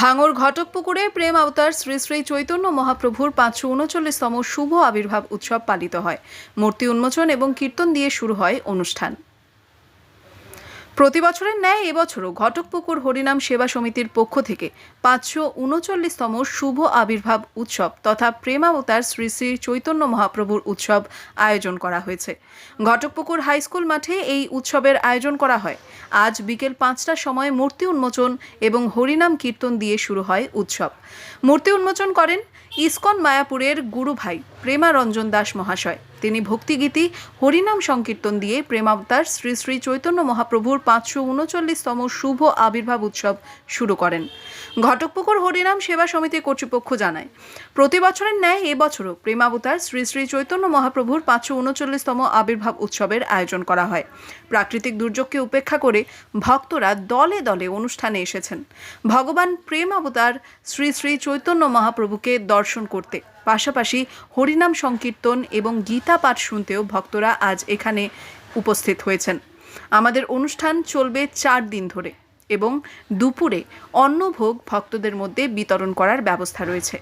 ভাঙর ঘটকপুকুরে প্রেম অবতার শ্রী শ্রী চৈতন্য মহাপ্রভুর পাঁচশো উনচল্লিশতম শুভ আবির্ভাব উৎসব পালিত হয়। মূর্তি উন্মোচন এবং কীর্তন দিয়ে শুরু হয় অনুষ্ঠান। প্রতি বছরের ন্যায় এবছরও ঘটকপুকুর হরিনাম সেবা সমিতির পক্ষ থেকে পাঁচশো উনচল্লিশতম শুভ আবির্ভাব উৎসব তথা প্রেমাবতার শ্রী শ্রী চৈতন্য মহাপ্রভুর উৎসব আয়োজন করা হয়েছে। ঘটকপুকুর হাই স্কুল মাঠে এই উৎসবের আয়োজন করা হয়। আজ বিকেল পাঁচটার সময় মূর্তি উন্মোচন এবং হরিনাম কীর্তন দিয়ে শুরু হয় উৎসব। মূর্তি উন্মোচন করেন ইস্কন মায়াপুরের গুরুভাই প্রেমারঞ্জন দাস মহাশয়। তিনি ভক্তিগীতি হরিনাম সংকীর্তন দিয়ে প্রেমাবতার শ্রী শ্রী চৈতন্য মহাপ্রভুর পাঁচশো উনচল্লিশতম শুভ আবির্ভাব উৎসব শুরু করেন। ঘটকপুকুর হরিনাম সেবা সমিতি কর্তৃপক্ষ জানায়, প্রতি বছরের ন্যায় এবছরও প্রেমাবতার শ্রী শ্রী চৈতন্য মহাপ্রভুর পাঁচশো উনচল্লিশতম আবির্ভাব উৎসবের আয়োজন করা হয়। প্রাকৃতিক দুর্যোগকে উপেক্ষা করে ভক্তরা দলে দলে অনুষ্ঠানে এসেছেন। ভগবান প্রেমাবতার শ্রী শ্রী চৈতন্য মহাপ্রভুকে দর্শন করতে পাশাপাশি হরিনাম সংকীর্তন এবং গীতা পাঠ শুনতেও ভক্তরা আজ এখানে উপস্থিত হয়েছেন। আমাদের অনুষ্ঠান চলবে চার দিন ধরে এবং দুপুরে অন্নভোগ ভক্তদের মধ্যে বিতরণ করার ব্যবস্থা রয়েছে।